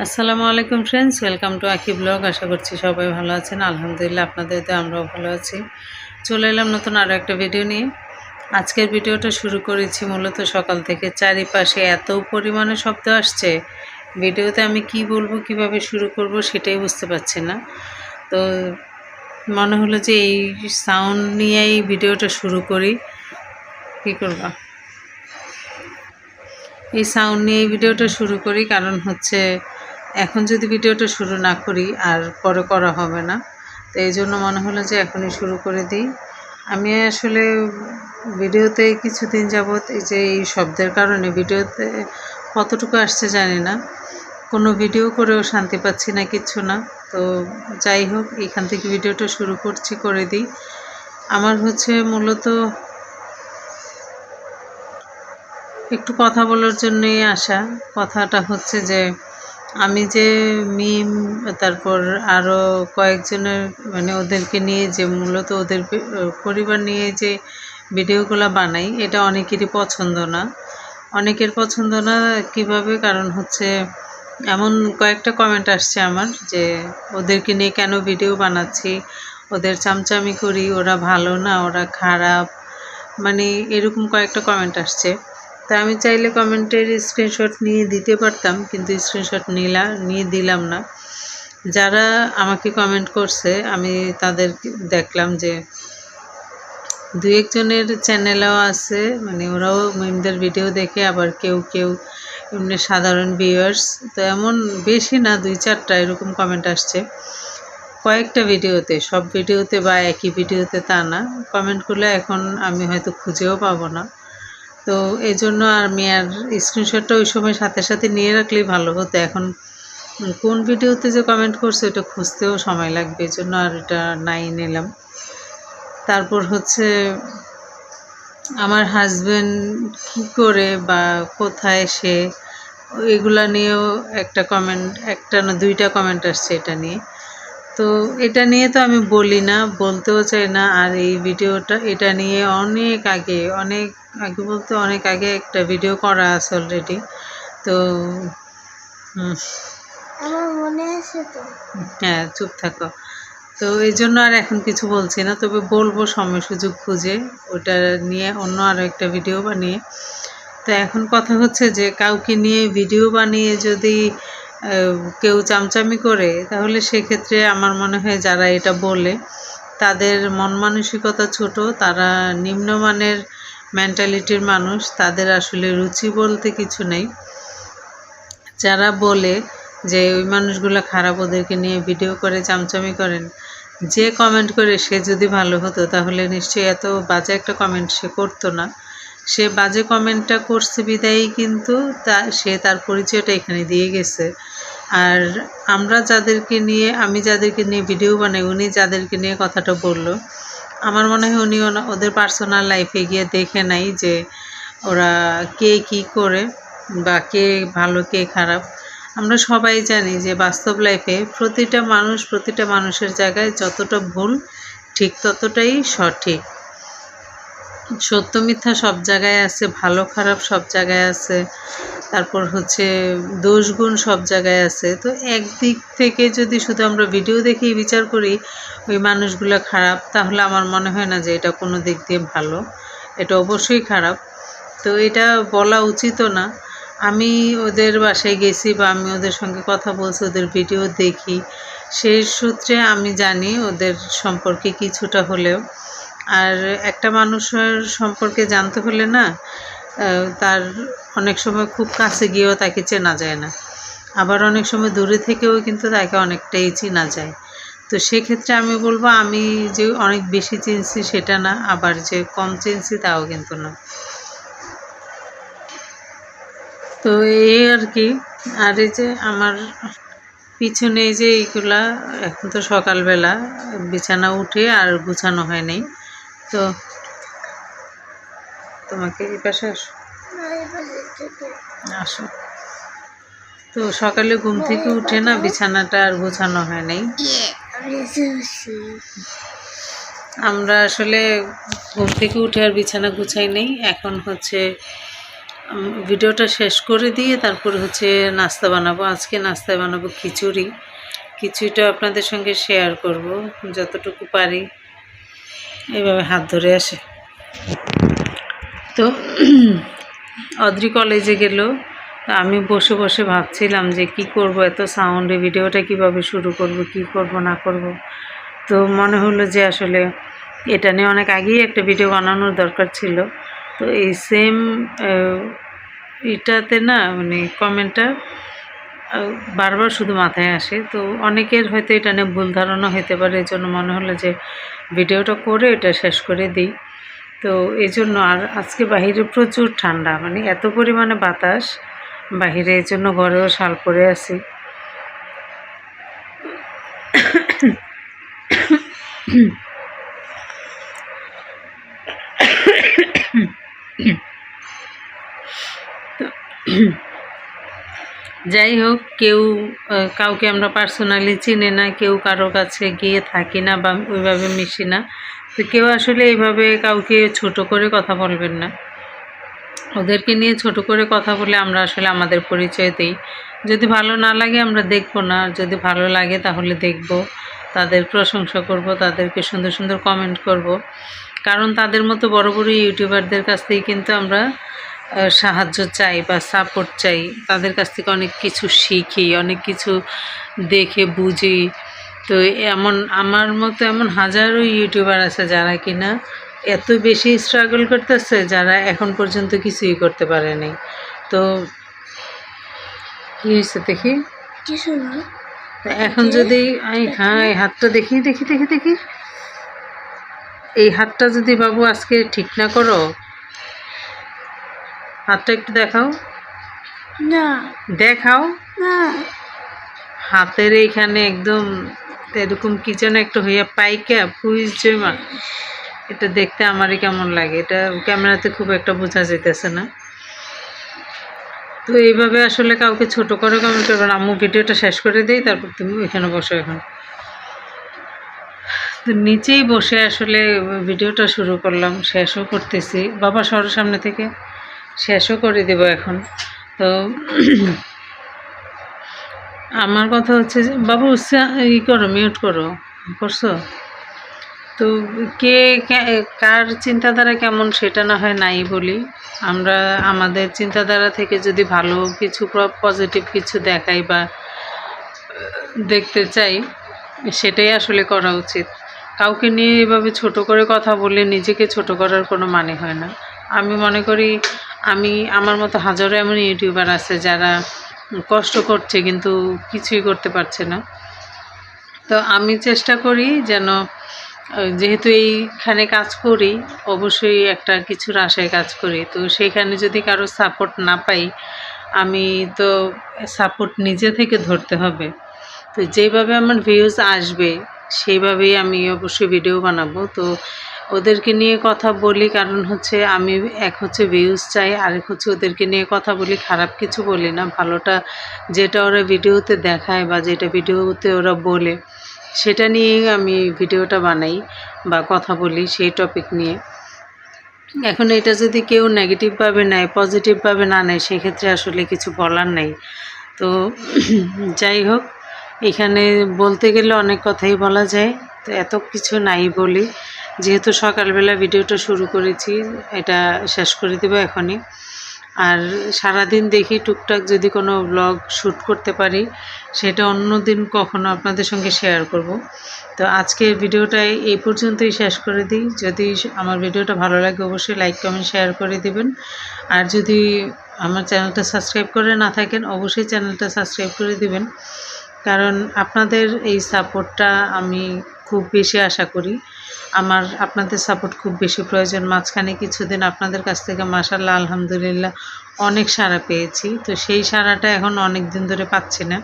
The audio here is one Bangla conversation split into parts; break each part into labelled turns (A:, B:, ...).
A: আসসালামু আলাইকুম friends welcome to Aki blog আশা করছি সবাই ভালো আছেন। আলহামদুলিল্লাহ আপনাদের তো আমরাও ভালো আছি। চলে এলাম নতুন আরও একটা ভিডিও নিয়ে। আজকের ভিডিওটা শুরু করেছি মূলত সকাল থেকে। চারিপাশে এত পরিমাণে শব্দ আসছে। ভিডিওতে আমি কি বলব, কীভাবে শুরু করব সেটাই বুঝতে পারছি না। তো মনে হলো যে এই সাউন্ড নিয়েই ভিডিওটা শুরু করি। কী করবা? এই সাউন্ড নিয়ে ভিডিওটা শুরু করি। কারণ হচ্ছে এখন যদি ভিডিওটা শুরু না করি, আর পরে করা হবে না। তো এই জন্য মনে হলো যে এখনই শুরু করে দিই। আমি আসলে ভিডিওতে কিছুদিন যাবৎ এই যে এই শব্দের কারণে ভিডিওতে কতটুকু আসছে জানি না। কোনো ভিডিও করেও শান্তি পাচ্ছি না, কিচ্ছু না। তো যাই হোক, এখান থেকে ভিডিওটা শুরু করছি, করে দিই। আমার হচ্ছে মূলত একটু কথা বলার জন্যই আসা। কথাটা হচ্ছে যে আমি যে মিম, তারপর আরও কয়েকজনের মানে ওদেরকে নিয়ে যে মূলত ওদের পরিবার নিয়ে যে ভিডিওগুলো বানাই, এটা অনেকেরই পছন্দ না। অনেকের পছন্দ না কীভাবে? কারণ হচ্ছে এমন কয়েকটা কমেন্ট আসছে আমার যে ওদেরকে নিয়ে কেন ভিডিও বানাচ্ছি? ওদের চামচামি করি, ওরা ভালো না, ওরা খারাপ। মানে এরকম কয়েকটা কমেন্ট আসছে। তা আমি চাইলে কমেন্টের স্ক্রিনশট নিয়ে দিতে পারতাম, কিন্তু স্ক্রিনশট নিলা, নিয়ে দিলাম না। যারা আমাকে কমেন্ট করছে, আমি তাদের দেখলাম যে দু একজনের চ্যানেলও আছে মানে ওরাও মিমদের ভিডিও দেখে, আবার কেউ কেউ এমনি সাধারণ ভিউয়ার্স তো এমন বেশি না, দুই চারটা এরকম কমেন্ট আসছে। কয়েকটা ভিডিওতে সব ভিডিওতে বা একই ভিডিওতে তা না। কমেন্টগুলো এখন আমি হয়তো খুঁজেও পাবো না। তো এই জন্য আমি আর স্ক্রিনশটটা ওই সময় সাথে সাথে নিয়ে রাখলেই ভালো হতো। এখন কোন ভিডিওতে যে কমেন্ট করছে ওটা খুঁজতেও সময় লাগবে এই জন্য আর এটা নাই নিলাম। তারপর হচ্ছে, আমার হাজব্যান্ড কী করে বা কোথায় সে, এগুলা নিয়েও একটা কমেন্ট একটা না দুইটা কমেন্ট আসছে এটা নিয়ে। তো এটা নিয়ে তো আমি বলি না বলতেও চাই না। আর এই ভিডিওটা এটা নিয়ে অনেক আগে অনেক আগে বলতে অনেক আগে একটা ভিডিও করা আছে অলরেডি তো
B: আমার মনে আছে তো।
A: হ্যাঁ চুপ থাকো। তো এই জন্য আর এখন কিছু বলছি না তবে বলব সময় সুযোগ খুঁজে। ওটা নিয়ে অন্য আরও একটা ভিডিও বানিয়ে। তো এখন কথা হচ্ছে যে কাউকে নিয়ে ভিডিও বানিয়ে যদি কেউ চামচামি করে, তাহলে সেক্ষেত্রে আমার মনে হয় যারা এটা বলে, তাদের মন মানসিকতা ছোট, তারা নিম্নমানের মেন্টালিটির মানুষ, তাদের আসলে রুচি বলতে কিছু নেই। যারা বলে যে ওই মানুষগুলো খারাপ ওদেরকে নিয়ে ভিডিও করে, চামচামি করেন, যে কমেন্ট করে সে যদি ভালো হতো, তাহলে নিশ্চয়ই এত বাজে একটা কমেন্ট সে করতো না। সে বাজে কমেন্টটা করছে বিদায়ী, কিন্তু তা, সে তার পরিচয়টা এখানে দিয়ে গেছে। আর আমরা যাদেরকে নিয়ে, আমি যাদেরকে নিয়ে ভিডিও বানাই, উনি যাদেরকে নিয়ে কথাটা বলল, আমার মনে হয় উনি ওদের পার্সোনাল লাইফে গিয়ে দেখে নাই যে ওরা কে কি করে বা কে ভালো, কে খারাপ। আমরা সবাই জানি যে বাস্তব লাইফে প্রতিটা মানুষ প্রতিটা মানুষের জায়গায় যতটা ভুল, ঠিক ততটাই সঠিক। সত্য মিথ্যা সব জায়গায় আছে, ভালো খারাপ সব জায়গায় আছে, তারপর হচ্ছে দোষ গুণ সব জায়গায় আছে। তো একদিক থেকে যদি শুধু আমরা ভিডিও দেখেই বিচার করি, ওই মানুষগুলো খারাপ, তাহলে আমার মনে হয় না যে এটা কোনো দিক দিয়ে ভালো। এটা অবশ্যই খারাপ। তো এটা বলা উচিতও না। আমি ওদের বাসায় গেছি বা আমি ওদের সঙ্গে কথা বলছি, ওদের ভিডিও দেখি। সেই সূত্রে আমি জানি ওদের সম্পর্কে কিছুটা হলেও। আর একটা মানুষের সম্পর্কে জানতে হলে না তার অনেক সময় খুব কাছে গিয়েও তাকে চেনা যায় না। আবার অনেক সময় দূরে থেকেও কিন্তু তাকে অনেকটাই চেনা যায়। তো সেক্ষেত্রে আমি বলব, আমি যে অনেক বেশি চিনছি সেটা না, আবার যে কম চিনছি তাও কিন্তু না। তো এই আর কি, আর এই যে আমার পিছনে যে এইগুলা, এখন তো সকালবেলা বিছানা উঠে আর গুছানো হয় নাই। তো তোমাকে এই পাশে আসো। আসো। তো সকালে ঘুম থেকে উঠে না বিছানাটা আর গোছানো হয় নাই। আমরা আসলে ঘুম থেকে উঠে আর বিছানা গুছাই নেই। এখন হচ্ছে ভিডিওটা শেষ করে দিয়ে তারপর হচ্ছে নাস্তা বানাবো। আজকে নাস্তায় বানাবো খিচুড়ি। খিচুড়িটা আপনাদের সঙ্গে শেয়ার করব, যতটুকু পারি। এইভাবে হাত ধরে আসে। তো অদ্রি কলেজে গেল। আমি বসে বসে ভাবছিলাম যে কি করব, এত সাউন্ডে ভিডিওটা কীভাবে শুরু করব, কি করব, না করব। তো মনে হলো যে আসলে এটা নিয়ে অনেক আগেই একটা ভিডিও বানানোর দরকার ছিল। তো এই সেম এটাতে না মানে কমেন্টটা বারবার শুধু মাথায় আসে। তো অনেকের হয়তো এটা নিয়ে ভুল ধারণা হতে পারে, এই জন্য মনে হলো যে ভিডিওটা করে এটা শেষ করে দিই। তো এই জন্য আর আজকে বাহিরে প্রচুর ঠান্ডা মানে এত পরিমাণে বাতাস, বাহিরে এই জন্য ঘরেও শাল পরে আসি আছি। যাই হোক কেউ কাউকে আমরা পার্সোনালি চিনি না, কেউ কারও কাছে গিয়ে থাকি না বা ওইভাবে মিশি না। তো কেউ আসলে এইভাবে কাউকে ছোট করে কথা বলবেন না। ওদেরকে নিয়ে ছোট করে কথা বলে আমরা আসলে আমাদের পরিচয় দিই। যদি ভালো না লাগে আমরা দেখব না, যদি ভালো লাগে তাহলে দেখব। তাদের প্রশংসা করব, তাদেরকে সুন্দর সুন্দর কমেন্ট করব। কারণ তাদের মতো বড় বড় ইউটিউবারদের কাছ থেকে কিন্তু আমরা সাহায্য চাই বা সাপোর্ট চাই তাদের কাছ থেকে অনেক কিছু শিখি অনেক কিছু দেখে বুঝি। তো এমন আমার মতো এমন হাজারো ইউটিউবার আছে যারা কিনা এত বেশি স্ট্রাগল করতেছে যারা এখন পর্যন্ত কিছুই করতে পারেনি তো কি হয়েছে দেখি? এখন যদি হ্যাঁ এই হাতটা দেখি দেখি দেখি দেখি। এই হাতটা যদি বাবু আজকে ঠিক না করো হাতটা একটু দেখাও।
B: না।
A: দেখাও।
B: না।
A: হাতের এইখানে একদম এরকম কি যেন একটা হইয়া পাইকা পুইস জমা। এটা দেখতে আমারই কেমন লাগে। এটা ক্যামেরাতে খুব একটা বোঝা যেতেছে না। তো এইভাবে আসলে কাউকে ছোট করে কমেন্ট করবেন আম্মু ভিডিওটা শেষ করে দিই তারপর তুমি ওইখানে বসো এখন। তো নিচেই বসে আসলে ভিডিওটা শুরু করলাম শেষও করতেছি। বাবা সর সামনে থেকে। শেষও করে দেব এখন। তো আমার কথা হচ্ছে যে, বাবু ই করো মিউট করো, করছ? তো কে- কার চিন্তাধারা কেমন সেটা না হয় নাই বলি। আমরা, আমাদের চিন্তাধারা থেকে যদি ভালো কিছু পজিটিভ কিছু দেখাই বা দেখতে চাই, সেটাই আসলে করা উচিত। কাউকে নিয়ে এভাবে ছোট করে কথা বলে নিজেকে ছোট করার কোনো মানে হয় না। আমি মনে করি আমি আমার মতো হাজারো এমন ইউটিউবার আছে যারা কষ্ট করছে কিন্তু কিছুই করতে পারছে না। তো আমি চেষ্টা করি যেন যেহেতু এইখানে কাজ করি, অবশ্যই একটা কিছুর আশায় কাজ করি। তো সেইখানে যদি কারও সাপোর্ট না পাই, আমি তো সাপোর্ট নিজে থেকে ধরতে হবে। তো যেভাবে আমার ভিউজ আসবে, সেইভাবেই আমি অবশ্যই ভিডিও বানাবো। তো ওদেরকে নিয়ে কথা বলি, কারণ হচ্ছে আমি এক হচ্ছে ভিউজ চাই, আরেক হচ্ছে ওদেরকে নিয়ে কথা বলি, খারাপ কিছু বলি না। ভালোটা যেটা ওরা ভিডিওতে দেখায় বা যেটা ভিডিওতে ওরা বলে, সেটা নিয়েই আমি ভিডিওটা বানাই বা কথা বলি সেই টপিক নিয়ে। এখন এটা যদি কেউ নেগেটিভভাবে নেয় পজিটিভভাবে না নেয়, সেক্ষেত্রে আসলে কিছু বলার নেই। তো যাই হোক, এখানে বলতে গেলে অনেক কথাই বলা যায়। তো এত কিছু নাই বলি। যেহেতু সকালবেলা ভিডিওটা শুরু করেছি, এটা শেষ করে দেবো এখনই। আর সারাদিন দেখি টুকটাক যদি কোনো ব্লগ শ্যুট করতে পারি, সেটা অন্য দিন কখনো আপনাদের সঙ্গে শেয়ার করব। তো আজকের ভিডিওটা এই পর্যন্তই শেষ করে দিই। যদি আমার ভিডিওটা ভালো লাগে, অবশ্যই লাইক কমেন্ট শেয়ার করে দিবেন। আর যদি আমার চ্যানেলটা সাবস্ক্রাইব করে না থাকেন, অবশ্যই চ্যানেলটা সাবস্ক্রাইব করে দিবেন। কারণ আপনাদের এই সাপোর্টটা আমি খুব বেশি আশা করি। আমার আপনাদের সাপোর্ট খুব বেশি প্রয়োজন। মাঝখানে কিছুদিন আপনাদের কাছ থেকে মাসাল্লাহ আলহামদুলিল্লাহ অনেক সাড়া পেয়েছি। তো সেই সাড়াটা এখন অনেক দিন ধরে পাচ্ছি না।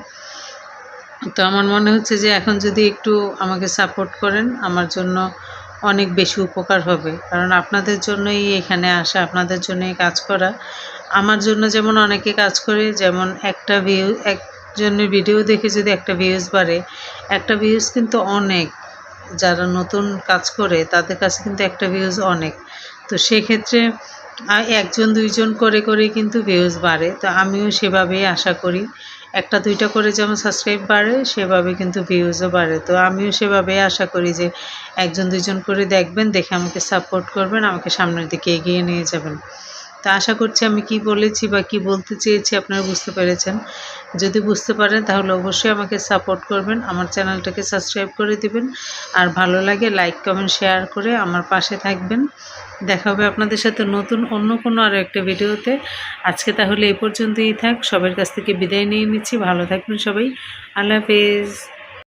A: তো আমার মনে হচ্ছে যে এখন যদি একটু আমাকে সাপোর্ট করেন, আমার জন্য অনেক বেশি উপকার হবে। কারণ আপনাদের জন্যই এখানে আসা, আপনাদের জন্যই কাজ করা। আমার জন্য যেমন অনেকে কাজ করে, যেমন একটা ভিউ একজনের ভিডিও দেখে যদি একটা ভিউজ বাড়ে, একটা ভিউজ কিন্তু অনেক। যারা নতুন কাজ করে, তাদের কাছে কিন্তু একটা ভিউজ অনেক। তো সেক্ষেত্রে একজন, দুইজন করে করে কিন্তু ভিউজ বাড়ে। তো আমিও সেভাবেই আশা করি। একটা, দুইটা করে যেমন সাবস্ক্রাইব বাড়ে, সেভাবে কিন্তু ভিউজও বাড়ে। তো আমিও সেভাবেই আশা করি যে, একজন, দুইজন করে দেখবেন, দেখে আমাকে সাপোর্ট করবেন, আমাকে সামনের দিকে এগিয়ে নিয়ে যাবেন। তা আশা করছি আমি কি বলেছি বা কি বলতে চেয়েছি আপনারা বুঝতে পেরেছেন। যদি বুঝতে পারেন তাহলে অবশ্যই আমাকে সাপোর্ট করবেন, আমার চ্যানেলটাকে সাবস্ক্রাইব করে দিবেন। আর ভালো লাগে লাইক কমেন্ট শেয়ার করে আমার পাশে থাকবেন। দেখা হবে আপনাদের সাথে নতুন অন্য কোনো আরও একটা ভিডিওতে। আজকে তাহলে এই পর্যন্তই থাক, সবার কাছ থেকে বিদায় নিয়ে নিচ্ছি। ভালো থাকবেন সবাই। আল্লাহ হাফেজ।